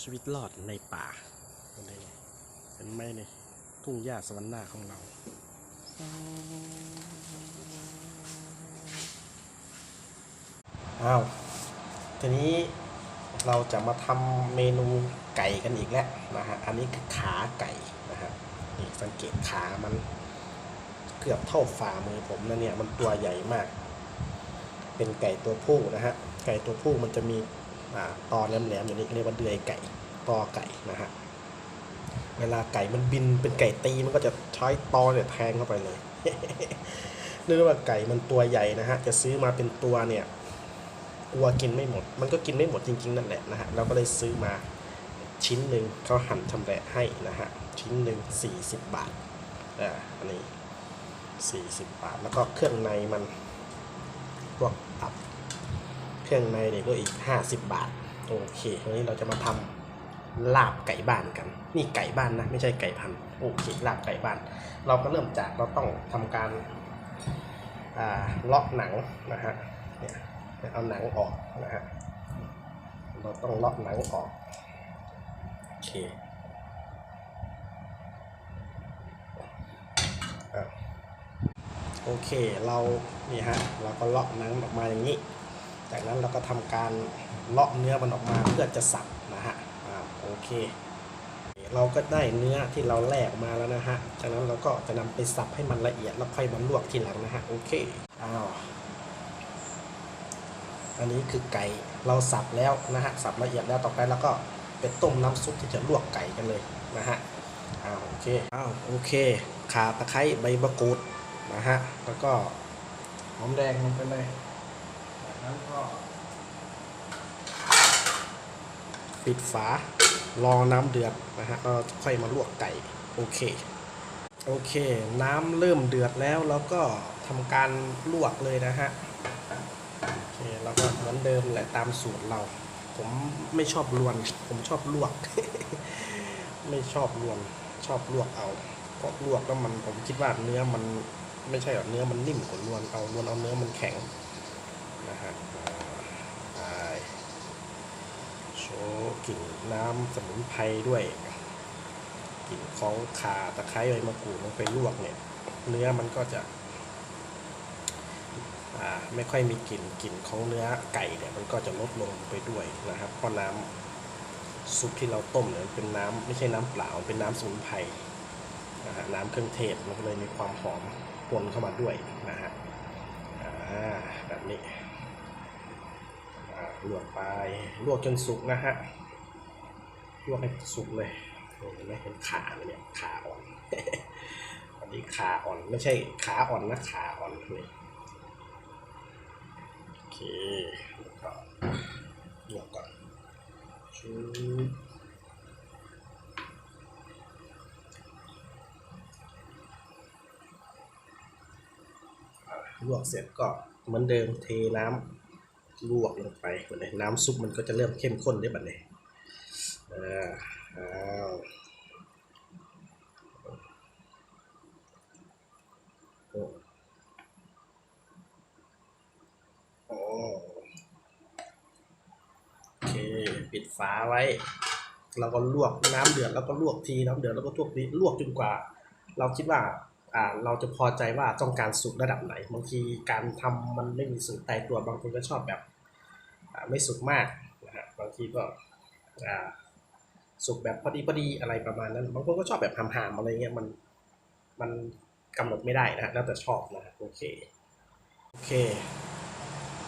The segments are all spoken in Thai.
ชีวิตรอดในป่าเห็นไหมเห็นไหมเนี่ยทุ่งหญ้าสวรรค์หน้าของเราอ้าวทีนี้เราจะมาทำเมนูไก่กันอีกแล้วนะฮะ อันนี้คือขาไก่นะฮะนี่สังเกตขามันเกือบเท่าฝ่ามือผมนะเนี่ย มันตัวใหญ่มาก เป็นไก่ตัวผู้นะฮะ ไก่ตัวผู้มันจะมี ตอแหลมๆอย่างนี้เรียกว่าเดือยไก่ตอไก่นะฮะเวลาไก่มันบินเป็นไก่ตีมันก็จะใช้ตอเนี่ยแทงเข้าไปเลยเนื่องว่าไก่มันตัวใหญ่นะฮะจะซื้อมาเป็นตัวเนี่ยกลัวกินไม่หมด มันก็กินไม่หมดจริงๆนั่นแหละนะฮะเราก็เลยซื้อมาชิ้นหนึ่งเขาหั่นชำแหละให้นะฮะชิ้นหนึ่ง40 บาทอ่าอันนี้40 บาท แล้วก็เครื่องในมันพวกตับ เครื่องในเนี่ยก็อีก 50 บาท โอเควันนี้เราจะมาทำลาบไก่บ้านกัน นี่ไก่บ้านนะ ไม่ใช่ไก่พันโอเคลาบไก่บ้าน เราก็เริ่มจากเราต้องทำการเลาะหนังนะฮะเนี่ยเอาหนังออกนะฮะเราต้องเลาะหนังออกโอเคโอเคเรานี่ฮะเราก็เลาะหนังออกมาอย่างนี้ จากนั้นเราก็ทำการเลาะเนื้อมันออกมาเพื่อจะสับนะฮะอ่าโอเค เราก็ได้เนื้อที่เราแลกมาแล้วนะฮะจากนั้นเราก็จะนำไปสับให้มันละเอียดแล้วค่อยมาลวกทีหลังนะฮะโอเคอ้าวอันนี้คือไก่เราสับแล้วนะฮะสับละเอียดแล้วต่อไปเราก็ไปต้มน้ำซุปที่จะลวกไก่กันเลยนะฮะอ้าวโอเคอ้าวโอเคข่าตะไคร้ใบมะกรูดนะฮะแล้วก็หอมแดงลงไปเลย จากนั้นก็ปิดฝารอน้ำเดือดนะฮะเราค่อยมาลวกไก่โอเคโอเค น้ำเริ่มเดือดแล้วเราก็ทำการลวกเลยนะฮะโอเคแล้วก็เหมือนเดิมแหละตามสูตรเรา ผมไม่ชอบลวน ผมชอบลวก ไม่ชอบลวนชอบลวกเอาเพราะลวกแล้วมันผมคิดว่าเนื้อมันไม่ใช่หรอกเนื้อมันนิ่มกว่าลวนเอาลวนเอาเนื้อมันแข็ง นะฮะอ่าไปโชว์กลิ่นน้ำสมุนไพรด้วยกลิ่นของข่าตะไคร้ใบมะกรูดลงไปลวกเนี่ย เนื้อมันก็จะไม่ค่อยมีกลิ่นกลิ่นของเนื้อไก่เนี่ยมันก็จะลดลงไปด้วยนะครับ เพราะน้ำซุปที่เราต้มเนี่ยมันเป็นน้ำไม่ใช่น้ำเปล่าเป็นน้ำสมุนไพรนะฮะน้ำเครื่องเทศมันก็เลยมีความหอมปนเข้ามาด้วยนะฮะแบบนี้ ลวกไปลวกจนสุกนะฮะลวกให้สุกเลยเห็นไหมเป็นขาเลยเนี่ยขาอ่อนอันนี้ขาอ่อนไม่ใช่ขาอ่อนนะขาอ่อนนี่โอเคแล้วก็ลวกก่อนชุบลวกเสร็จก็เหมือนเดิมเทน้ำ ลวกลงไปเหมือนเลยน้ำซุปมันก็จะเริ่มเข้มข้นได้แบบนี้อ่าอ้าวโอ้โอเคปิดฝาไว้ เราก็ลวกน้ำเดือดแล้วก็ลวกทีน้ำเดือดแล้วก็ลวกทีลวกจนกว่า เราคิดว่า เราจะพอใจว่าต้องการสุกระดับไหนบางทีการทำมันไม่มีสูตรตายตัวบางคนก็ชอบแบบอ่าไม่สุกมากนะฮะบางทีก็อ่าสุกแบบพอดีพอดีอะไรประมาณนั้น บางคนก็ชอบแบบหามๆอะไรเงี้ยมันมันกำหนดไม่ได้นะฮะแล้วแต่ชอบนะโอเคโอเค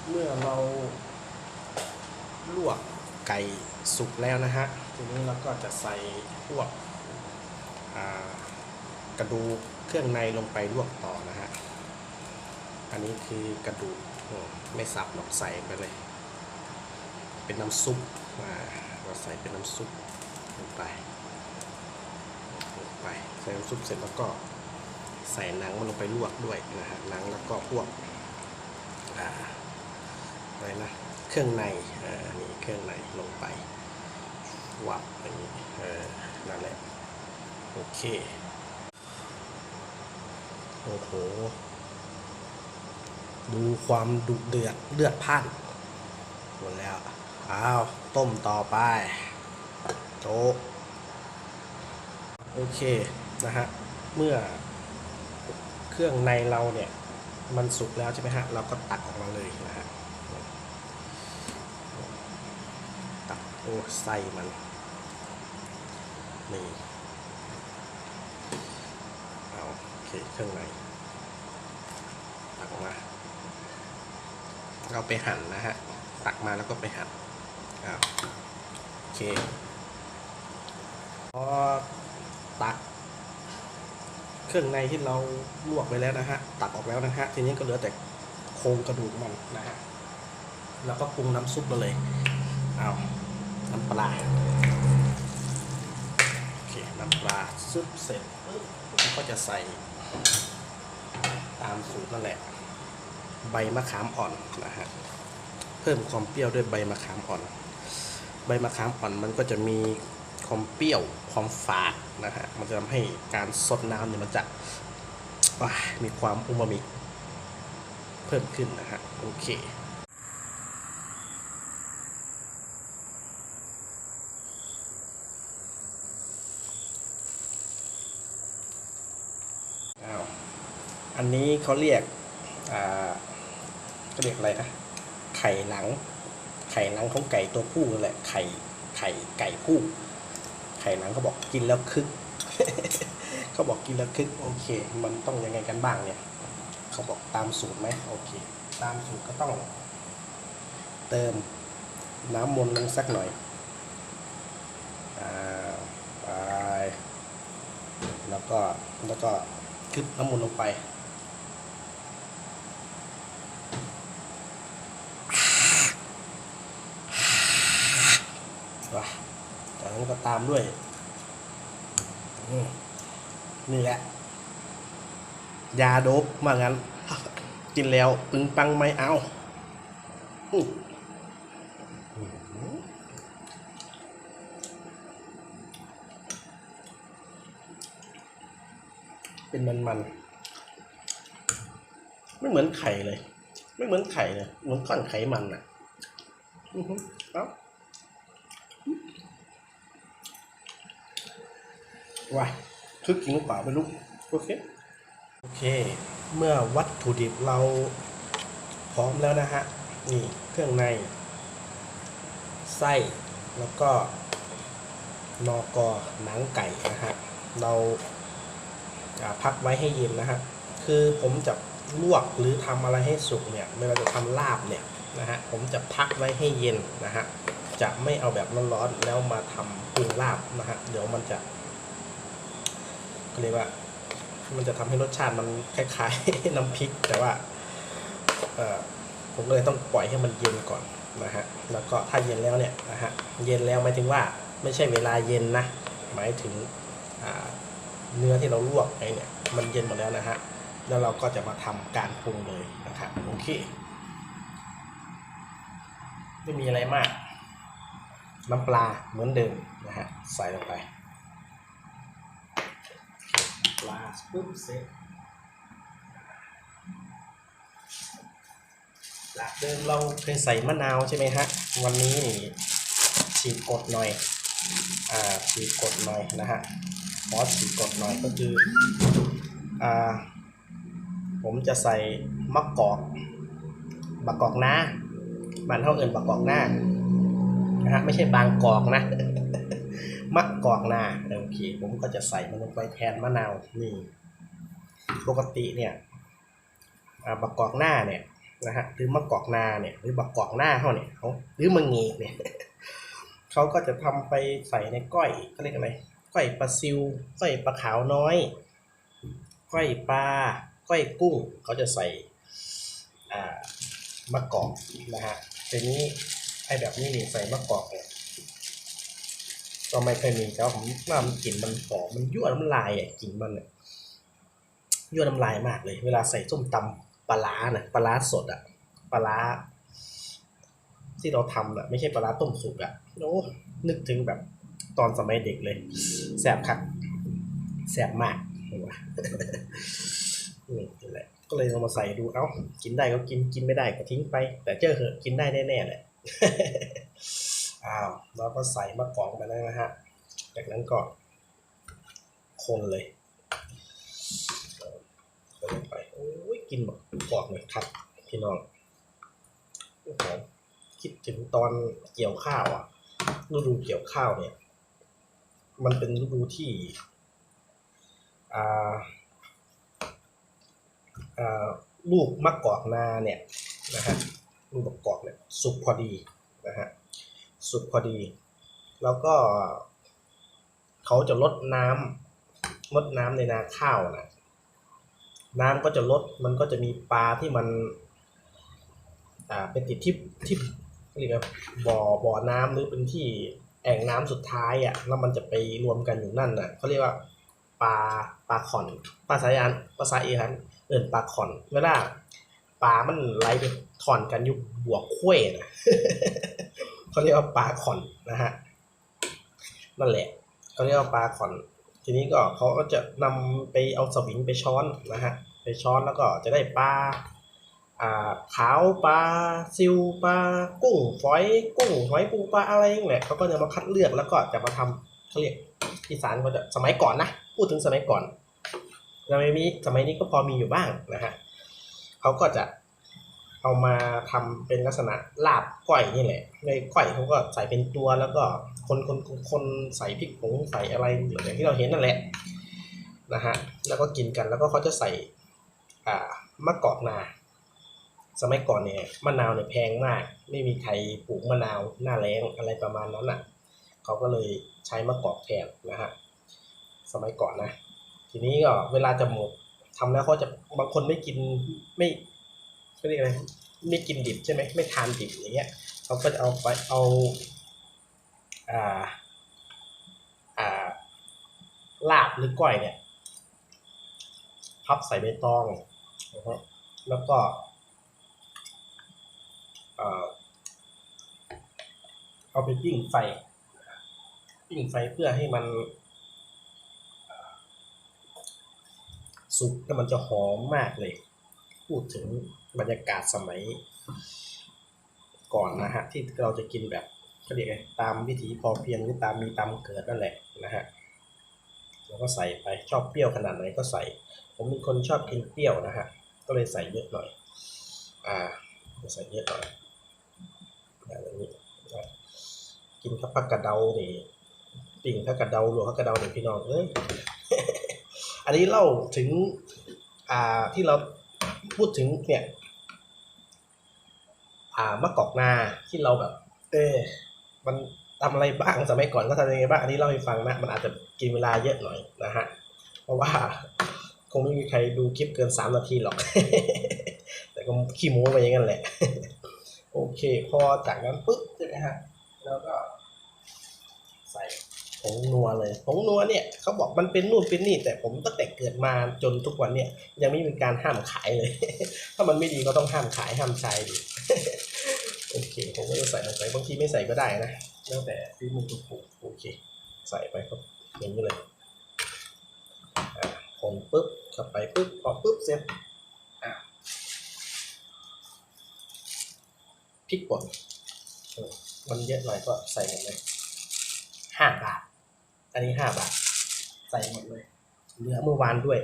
เมื่อเราลวกไก่สุกแล้วนะฮะทีนี้เราก็จะใส่พวกอ่ากระดูก เครื่องในลงไปลวกต่อนะฮะ อันนี้คือกระดูกไม่สับหรอกใส่ไปเลย เป็นน้ำซุปอ่าเราใส่เป็นน้ำซุปลงไปลงไปใส่น้ำซุปเสร็จแล้วก็ใส่หนังมันลงไปลวกด้วยนะฮะหนังแล้วก็พวกอ่าอะไรนะเครื่องในอ่านี่เครื่องในลงไปวับอย่างนี้เออนั่นแหละโอเค โอ้โห ดูความดุเดือดเลือดพล่านหมดแล้ว อ้าว ต้มต่อไปโต๊ะโอเค นะฮะ เมื่อเครื่องในเราเนี่ย มันสุกแล้วใช่ไหมฮะ เราก็ตักออกมาเลยนะฮะ ตักโอ้ไส้มัน นี่เอา โอเคเครื่องในตักออกมา เราไปหั่นนะฮะ ตักมาแล้วก็ไปหั่นอ้าวโอเคพอตัก เครื่องในที่เราลวกไปแล้วนะฮะ ตักออกแล้วนะฮะ ทีนี้ก็เหลือแต่โครงกระดูกมันนะฮะ แล้วก็ปรุงน้ำซุปมาเลย เอาน้ำปลาโอเค น้ำปลาซุปเสร็จปุ๊บผมก็จะใส่ ตามสูตรนั่นแหละ ใบมะขามอ่อนนะฮะเพิ่มความเปรี้ยวด้วยใบมะขามอ่อน ใบมะขามอ่อนมันก็จะมีความเปรี้ยวความฝาดนะฮะมันจะทำให้การซดน้ำเนี่ยมันจะมีความอูมามิเพิ่มขึ้นนะฮะโอเค อ้าว อันนี้เขาเรียกอ่าเขาเรียกอะไรนะไข่หลัง ไข่หลังของไก่ตัวผู้นั่นแหละไข่ไข่ไก่ผู้ ไข่หลังเขาบอกกินแล้วคึกเขาบอกกินแล้วคึกโอเค มันต้องยังไงกันบ้างเนี่ยเขาบอกตามสูตรไหมโอเค ตามสูตรก็ต้อง เติมน้ำมนต์ลงสักหน่อยอไปแล้วก็แล้วก็คลึบน้ำมนต์ลงไป ว้า ก็ตามด้วย นี่แหละ ยาโดบว่างั้น กินแล้วปึงปังไม่เอาเป็นมันมันๆ ไม่เหมือนไข่เลย ไม่เหมือนไข่เลย เหมือนก้อนไขมันอะ อือฮึเอ้า ว้าคึกจริงหรือเปล่าไม่รู้โอเคโอเค เมื่อวัตถุดิบเราพร้อมแล้วนะฮะนี่เครื่องในไส้แล้วก็นอกอหนังไก่นะฮะเราพักไว้ให้เย็นนะฮะคือผมจะลวกหรือทำอะไรให้สุกเนี่ยเวลาจะทำลาบเนี่ยนะฮะผมจะพักไว้ให้เย็นนะฮะจะไม่เอาแบบร้อนๆแล้วมาทำปรุงลาบนะฮะเดี๋ยวมันจะ ก็เรียกว่า มันจะทำให้รสชาติมันคล้ายๆ น้ำพริก แต่ว่าผมก็เลยต้องปล่อยให้มันเย็นก่อนนะฮะแล้วก็ถ้าเย็นแล้วเนี่ยนะฮะเย็นแล้วหมายถึงว่าไม่ใช่เวลาเย็นนะหมายถึงเนื้อที่เราลวกไอ้เนี่ยมันเย็นหมดแล้วนะฮะแล้วเราก็จะมาทำการปรุงเลยนะครับโอเคไม่มีอะไรมาก น้ำปลาเหมือนเดิมนะฮะใส่ลงไป ลาปุ๊บเสร็จจากเดิมเราเคยใส่มะนาวใช่ไหมฮะ วันนี้นี่ฉีดกดหน่อย อ่าฉีดกดหน่อยนะฮะขอฉีดกดหน่อยก็คือ อ่า ผมจะใส่มะกอกบักกอกน้าบ้านเท่าเอินบักกอกหน้านะฮะไม่ใช่บางกอกนะ มะกอกนาโอเค ผมก็จะใส่มันลงไปแทนมะนาวนี่ปกติเนี่ยบักกอกหน้าเนี่ยนะฮะหรือมะกอกนาเนี่ยหรือบักกอกหน้าเขาเนี่ยเขาหรือมังงกเนี่ยเขาก็จะทำไปใส่ในก้อยเขาเรียกอะไรก้อยปลาซิวก้อยปลาขาวน้อยก้อยปลาก้อยกุ้งเขาจะใส่มะกอกนะฮะทีนี้ไอ้แบบนี้นี่ใส่มะกอกเนี่ย ก็ไม่เคยมีแต่ว่าผมว่ามันกลิ่นมันหอมมันยั่วน้ำลายอะกลิ่นมันเนี่ยยั่วน้ำลายมากเลย เวลาใส่ส้มตำปลาร้านะปลาร้าสดอะปลาร้าที่เราทำอะไม่ใช่ปลาร้าต้มสุกอะโอ้นึกถึงแบบตอนสมัยเด็กเลยแสบคักแสบมากเห็นปะนี่นั่นแหละก็เลยลองมาใส่ดูเอ้ากินได้ก็กินกินไม่ได้ก็ทิ้งไป แต่เจอเหอะกินได้แน่ๆแหละ อ้าวเราก็ใส่มะกอกไปแล้วนะฮะ จากนั้นก็คนเลยคนลงไปโอ้ยกินแบบกรอบเลยครับ พี่น้องโอ้โหคิดถึงตอนเกี่ยวข้าวอะฤดูเกี่ยวข้าวเนี่ย มันเป็นฤดูที่อ่าอ่าลูกมะกอกนาเนี่ยนะฮะลูกมะกอกเนี่ยสุกพอดีนะฮะ สุกพอดี แล้วก็ เขาจะลดน้ำลดน้ำในนาข้าวนะน้ำก็จะลดมันก็จะมีปลาที่มันอ่าเป็นติดที่ที่เรียกว่าบ่อบ่อน้ำหรือเป็นที่แอ่งน้ำสุดท้ายอะแล้วมันจะไปรวมกันอยู่นั่นน่ะเขาเรียกว่าปลาปลาขอนภาษาอันภาษาอีสานเอินปลาขอนเวลาปลามันไหลไปถอนกันอยู่บวกคุ้ยนะ เขาเรียกว่าปลาขอนนะฮะนั่นแหละเขาเรียกว่าปลาขอน ทีนี้ก็เขาก็จะนำไปเอาสวิงไปช้อนนะฮะไปช้อนแล้วก็จะได้ปลาอ่าขาวปลาซิวปลากุ้งฝอยกุ้งหอยปูปลาอะไรอย่างเงี้ยเขาก็จะมาคัดเลือกแล้วก็จะมาทำเขาเรียกอีสานก็จะสมัยก่อนนะพูดถึงสมัยก่อนสมัยนี้สมัยนี้ก็พอมีอยู่บ้างนะฮะเขาก็จะ เอามาทำเป็นลักษณะลาบก้อยนี่แหละ ในก้อยเขาก็ใส่เป็นตัวแล้วก็คนคนคนคนใส่พริกผงใส่อะไรอย่างที่เราเห็นนั่นแหละนะฮะแล้วก็กินกันแล้วก็เขาจะใส่อ่ามะกอกนา สมัยก่อนเนี่ยมะนาวเนี่ยแพงมาก ไม่มีใครปลูกมะนาวหน้าแล้งอะไรประมาณนั้นอะเขาก็เลยใช้มะกอกแทนนะฮะสมัยก่อนนะ ทีนี้ก็เวลาจะหมดทำแล้วเขาจะบางคนไม่กินไม่ เขาเรียกอะไรไม่กินดิบใช่ไหมไม่ทานดิบอย่างเงี้ยเขาก็จะเอาไปเอาอ่าอ่าลาบหรือก้อยเนี่ยพับใส่ใบตองนะฮะแล้วก็เอาไปปิ้งไฟปิ้งไฟเพื่อให้มันสุกแล้วมันจะหอมมากเลย พูดถึงบรรยากาศสมัยก่อนนะฮะ ที่เราจะกินแบบเขาเรียกไงตามวิถีพอเพียงหรือตามมีตามเกิดนั่นแหละนะฮะเราก็ใส่ไปชอบเปรี้ยวขนาดไหนก็ใส่ ผมเป็นคนชอบกินเปรี้ยวนะฮะก็เลยใส่เยอะหน่อย อ่าใส่เยอะหน่อยอย่างนี้กินกับผักกระเดานี่ปิ่งผักกระเดาหรือผักกระเดาเนี่ยพี่น้องเอ้ยอันนี้เล่าถึงอ่าที่เรา พูดถึงเนี่ย อ่ามะกอกนาที่เราแบบ เออมันทำอะไรบ้างสมัยก่อนก็ทำยังไงบ้างอันนี้เล่าให้ฟังนะมันอาจจะกินเวลาเยอะหน่อยนะฮะเพราะว่าคงไม่มีใครดูคลิปเกินสามนาทีหรอก แต่ก็ขี้โม้ไปอย่างนั้นแหละ โอเค พอจากนั้นปุ๊บใช่ไหมฮะ แล้วก็ งนัวเลยผงนัวเนี่ยเขาบอกมันเป็นนู่นเป็นนี่แต่ผมตั้งแต่เกิดมาจนทุกวันเนี่ยยังไม่มีการห้ามขายเลย ถ้ามันไม่ดีก็ต้องห้ามขายห้ามใช้ดิโอเคผมก็จะใส่ลงไปบางทีไม่ใส่ก็ได้นะแล้วแต่ที่มือทุกผูโอเค ใส่ไปครับอย่างนี้เลยอ่าคนปุ๊บเข้าไปปุ๊บพอปุ๊บเสร็จพริกป่นมันเยอะหน่อยก็ใส่หมดเลยห้าบาท อันนี้ห้าบาท ใส่หมดเลย เหลือเมื่อวานด้วย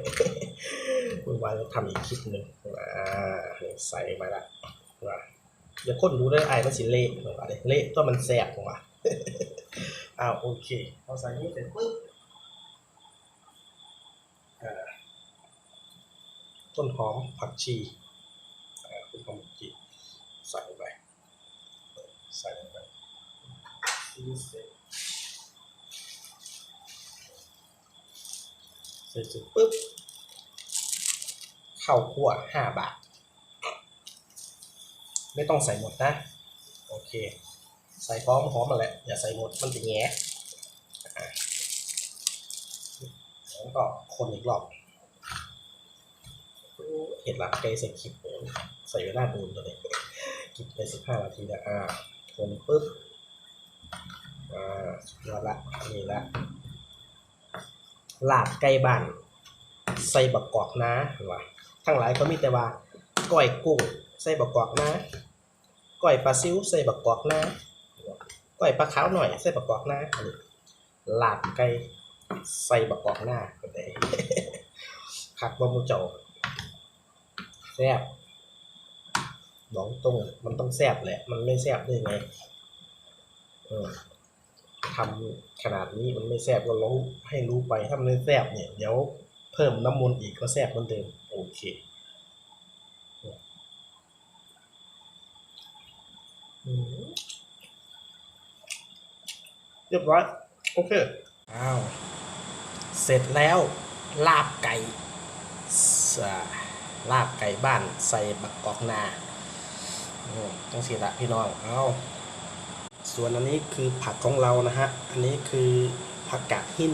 เมื่อวานเราทำอีกคลิปหนึ่งอ่าใส่มาละว่าอย่าค้นดูเลยไอ้มันสิเละผมว่าเลยเละก็มันแสบผมว่าอ้าวโอเคพอใส่นี้เสร็จปุ๊บต้นหอมผักชีอ่าต้นหอมผักชีใส่ลงไปใส่ลงไป เสร็จปุ๊บข้าวคั่วห้าบาท ไม่ต้องใส่หมดนะ โอเค ใส่พร้อมหอมมาแหละอย่าใส่หมดมันจะแง่อะแล้วก็คนอีกรอบเห็ดละไกใส่คลิปใส่เวลาดูนตัวเองกินไปสิบห้านาทีนะอ่าคนปุ๊บอ่าสุดยอดละนี่ละ ลาบไก่บ้านใส่บักกอกนะเห็นปะทั้งหลายเขามีแต่ว่าก้อยกุ้งใส่บักกอกนะก้อยปลาซิวใส่บักกอกนะก้อยปลาขาวหน่อยใส่บักกอกนะลาบไก่ใส่บักกอกหน้าก็ได้คักว่ามูเจ้าแซ่บบอกตรงมันต้องแซ่บแหละ มันไม่แซ่บได้ไง เออ ทำขนาดนี้มันไม่แซ่บก็รู้ให้รู้ไปถ้ามันไม่แซ่บเนี่ยเดี๋ยวเพิ่มน้ำมันอีกก็แซ่บเหมือนเดิมโอเคเรียบร้อยโอเคอ้าวเสร็จแล้วลาบไก่ลาบไก่บ้านใส่บักกอกนาอืมจังสิละพี่น้องเอา ส่วนอันนี้คือผักของเรานะฮะ อันนี้คือผักกาดหิน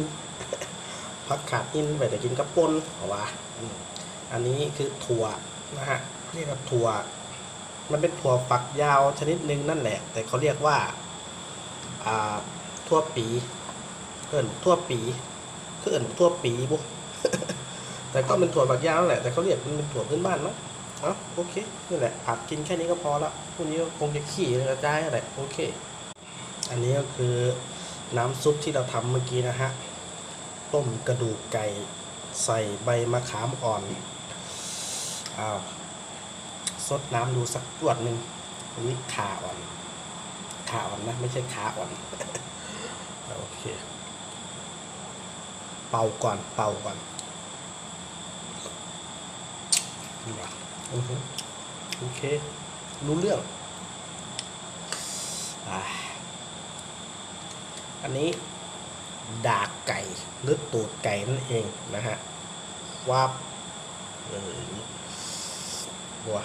ผักกาดหินไปแต่กินกับป่นเอาวะอืมอันนี้คือถั่วนะฮะเรียกว่าถั่ว มันเป็นถั่วฝักยาวชนิดหนึ่งนั่นแหละ แต่เขาเรียกว่าอ่าทั่วปีเอิ่นทั่วปีคือเอิ่นทั่วปีบุแต่ก็เป็นถั่วฝักยาวนั่นแหละ แต่เขาเรียกมันเป็นถั่วพื้นบ้านมั้งอ้าโอเคนี่แหละผักกินแค่นี้ก็พอละพรุ่งนี้คงจะขี่กระจายอะไรโอเค อันนี้ก็คือน้ำซุปที่เราทำเมื่อกี้นะฮะ ต้มกระดูกไก่ใส่ใบมะขามอ่อนอ้าวซดน้ำดูสักจวดหนึ่งอันนี้ขาอ่อน ขาอ่อนนะ ไม่ใช่ขาอ่อน โอเค เป่าก่อน เป่าก่อนโอเค รู้เรื่องอ่า อันนี้ดากไก่หรือตูดไก่นั่นเองนะฮะว่าบเอออย่างนี้ว้า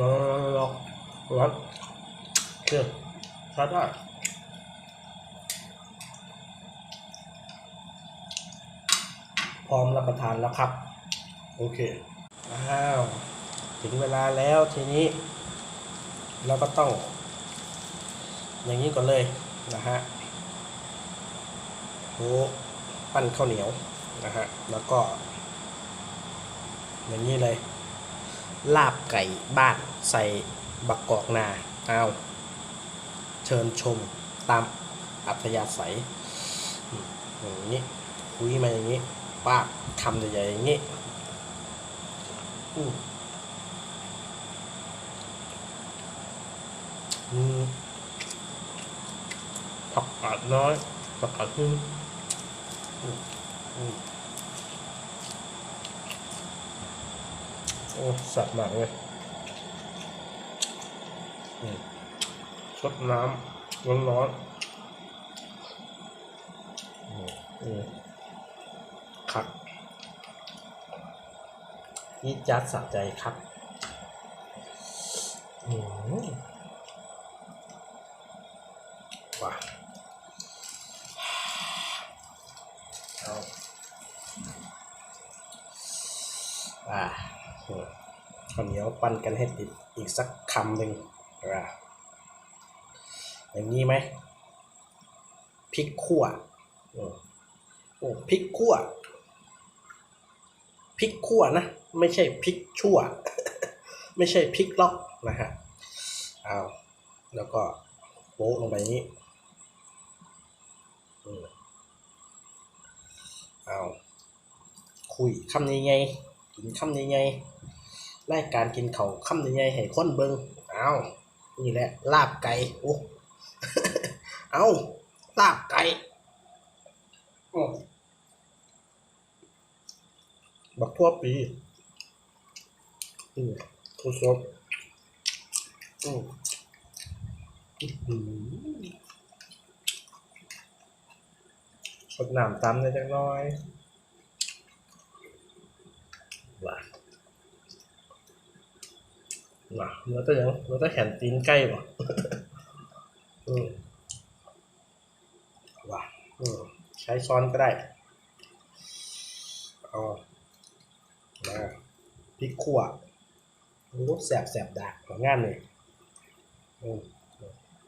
ร้อนร้อนร้อนเชื่อใช้ได้พร้อมรับประทานแล้วครับ โอเค อ้าว ถึงเวลาแล้วทีนี้ เราก็ต้อง อย่างนี้ก่อนเลยนะฮะโหปั้นข้าวเหนียวนะฮะ แล้วก็ อย่างนี้เลย ลาบไก่บ้านใส่บักกอกนาเอาเชิญชมตามอัธยาศัยอย่างนี้คุยมาอย่างนี้ป้าคำใหญ่ๆอย่างนี้ ผักกาดน้อยผักกาดขึ้นอืมอืมโอ้ สับมากเลยอืมชดน้ำร้อนร้อนๆอืมอืมคัก นี่จัดสะใจครับว้าเอาอ่าข้าวเหนียวปั้นกันให้ติดอีกสักคำหนึ่งอ่าอย่างนี้ไหมพริกขั่วโอ้พริกขั่วพริกขั่วนะ ไม่ใช่พริกชั่ว ไม่ใช่พริกล็อกนะฮะเอาแล้วก็โป๊ะลงไปนี้อืมเอาคุยคำยังไงกินคำยังไงรายการกินเขาคำยังไงให้คนเบิงเอานี่แหละลาบไก่โอ้เอาลาบไก่โอ้บักทั่วปี อืมทุกซดอืมอื้อหือสดน้ำตำเลยจังน้อยว่ะว่ะเนื้อตัวยังเนื้อตัวแขนตีนใกล้ป่ะอืมว่ะอืมใช้ช้อนก็ได้เอามาพริกขั่ว โอ้แสบแสบดากของงานเลยอืม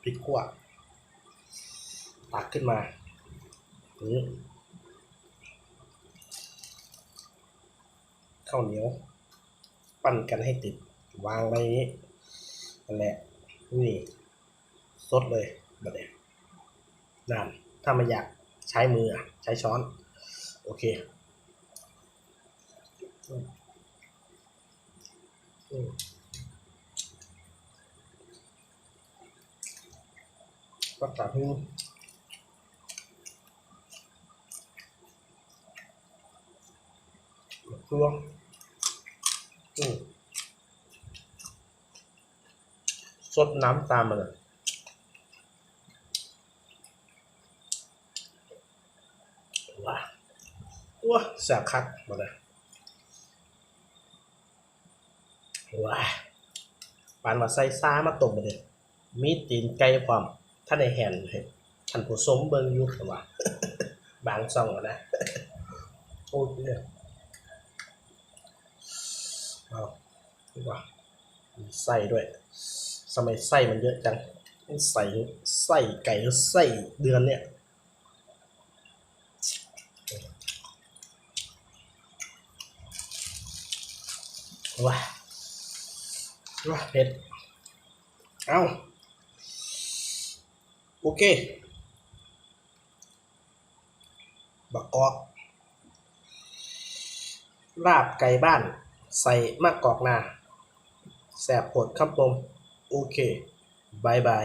พริกขั่วตักขึ้นมานี่ข้าวเหนียว ปั้นกันให้ติด วางไว้อย่างนี้นั่นแหละ นี่สดเลยแบบนี้นั่นถ้าไม่อยากใช้มือใช้ช้อน โอเค อืมอืมก็ตัดให้เครื่องอืมสดน้ำตามมาเลยว้าว้าแสบคักมาเลยว้า ปานมาใส่ซ้ามาตกมาเลยมีตีนไก่ความท่านในแหนให้ท่านผู้ชมเบิ่งอยู่แต่ว่า บางซ่องอะนะโอ้ยเนี่ยเอาดีกว่ามีไส้ด้วยสมัยไส้มันเยอะจังใส่ไส้ไก่หรือไส้เดือนเนี่ยว้าว้า เผ็ด เอาโอเค บักกอกลาบไก่บ้าน ใส่มะกอกนา แสบปวดครับผม โอเคบายบาย